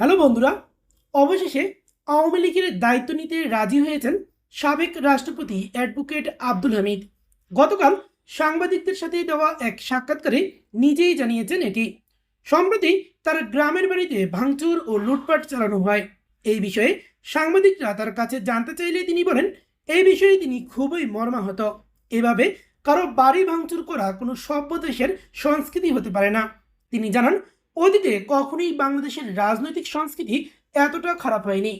Hello বন্ধুরা, অবশেষে আওয়ামী লীগের দায়িত্ব নিতে রাজি হয়েছেন সাবেক রাষ্ট্রপতি অ্যাডভোকেট আব্দুল হামিদ। গতকাল সাংবাদিকদের সাথে দেওয়া এক সাক্ষাৎকারে নিজেই জানিয়েছেন এটি। সম্প্রতি তার গ্রামের বাড়িতে ভাঙচুর ও লুটপাট চালানো হয়। এই বিষয়ে সাংবাদিকরা তার কাছে জানতে চাইলে তিনি বলেন এই বিষয়ে তিনি খুবই মর্মাহত। এভাবে কারও বাড়ি ভাঙচুর করা কোনো সভ্য দেশের সংস্কৃতি হতে পারে না। তিনি জানান অতীতে কখনোই বাংলাদেশের রাজনৈতিক সংস্কৃতি এতটা খারাপ হয়নি।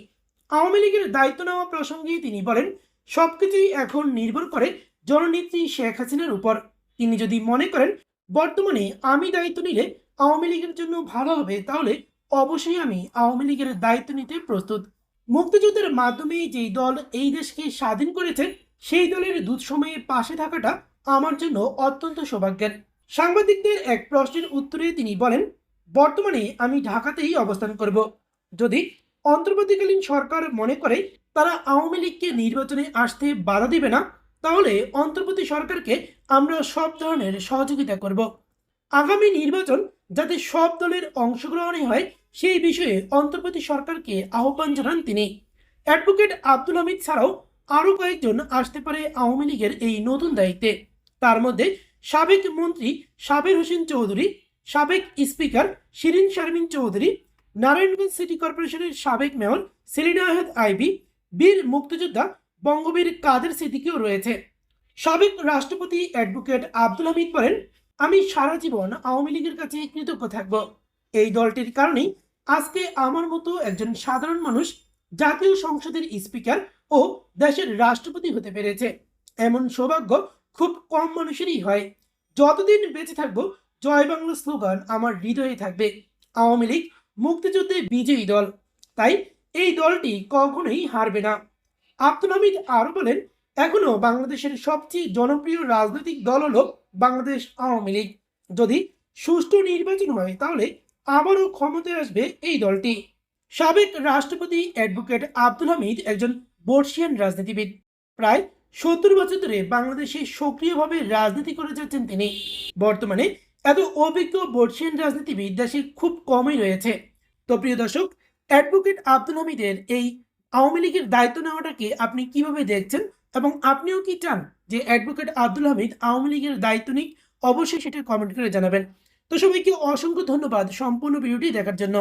আওয়ামী লীগের দায়িত্ব নেওয়া প্রসঙ্গে তিনি বলেন সবকিছুই এখন নির্ভর করে জননেত্রী শেখ হাসিনার উপর। তিনি যদি মনে করেন, বর্তমানে আমি দায়িত্ব নিলে আওয়ামী লীগের জন্য ভালো হবে, তাহলে অবশ্যই আমি আওয়ামী লীগের দায়িত্ব নিতে প্রস্তুত। মুক্তিযুদ্ধের মাধ্যমে যেই দল এই দেশকে স্বাধীন করেছে, সেই দলের দুধ সময়ে পাশে থাকাটা আমার জন্য অত্যন্ত সৌভাগ্যের। সাংবাদিকদের এক প্রশ্নের উত্তরে তিনি বলেন বর্তমানে আমি ঢাকাতেই অবস্থান করব। যদি অন্তর্বর্তীকালীন সরকার মনে করে তারা আওয়ামী লীগকে নির্বাচনে আসতে বাধা দেবে না, তাহলে অন্তর্বর্তী সরকারকে আমরা সব ধরনের সহযোগিতা করব। আগামী নির্বাচন যাতে সব দলের অংশগ্রহণে হয়, সেই বিষয়ে অন্তর্বর্তী সরকারকে আহ্বান জানান তিনি। অ্যাডভোকেট আব্দুল হামিদ ছাড়াও আরও কয়েকজন আসতে পারে আওয়ামী লীগের এই নতুন দায়িত্বে। তার মধ্যে সাবেক মন্ত্রী সাবের হোসেন চৌধুরী সাবেক স্পিকার শিরিন শারমিন চৌধুরী, নারায়ণগঞ্জ সিটি কর্পোরেশনের সাবেক মেয়র সেলিনা আহমেদ আইবি, বীর মুক্তিযোদ্ধা বঙ্গবীর কাদের সিদ্দিকিও রয়েছে। সাবেক রাষ্ট্রপতি অ্যাডভোকেট আব্দুল হামিদ বলেন, আমি সারা জীবন আওয়ামী লীগের কাছে কৃতজ্ঞ থাকব। এই দলটির কারণেই আজকে আমার মতো একজন সাধারণ মানুষ জাতীয় সংসদের স্পিকার ও দেশের রাষ্ট্রপতি হতে পেরেছে। এমন সৌভাগ্য খুব কম মানুষেরই হয়। যতদিন বেঁচে থাকব জয় বাংলা স্লোগান আমার হৃদয়ে থাকবে। আওয়ামী লীগ মুক্তিযুদ্ধে বিজয়ী দল। তাই এই দলটি কখনোই হারবে না। আব্দুল হামিদ আরও বলেন, এখনও বাংলাদেশের সবচেয়ে জনপ্রিয় রাজনৈতিক দল হল বাংলাদেশ আওয়ামী লীগ। যদি সুষ্ঠু নির্বাচন হয়, তাহলে আবারও ক্ষমতায় আসবে এই দলটি। সাবেক রাষ্ট্রপতি অ্যাডভোকেট আব্দুল হামিদ একজন বর্ষিয়ান রাজনীতিবিদ। প্রায় সত্তর বছর ধরে বাংলাদেশে সক্রিয়ভাবে রাজনীতি করে যাচ্ছেন তিনি। বর্তমানে এত অভিজ্ঞ বর্ষীয়ান রাজনীতিবিদ দেশে খুব কমই রয়েছে। তো প্রিয় দর্শক অ্যাডভোকেট আব্দুল হামিদের এই আওয়ামী লীগের দায়িত্ব নেওয়াটাকে আপনি কীভাবে দেখছেন এবং আপনিও কি চান যে অ্যাডভোকেট আব্দুল হামিদ আওয়ামী লীগের দায়িত্ব নিক? অবশ্যই সেটা কমেন্ট করে জানাবেন। তো সবাইকে অসংখ্য ধন্যবাদ সম্পূর্ণ ভিডিওটি দেখার জন্য।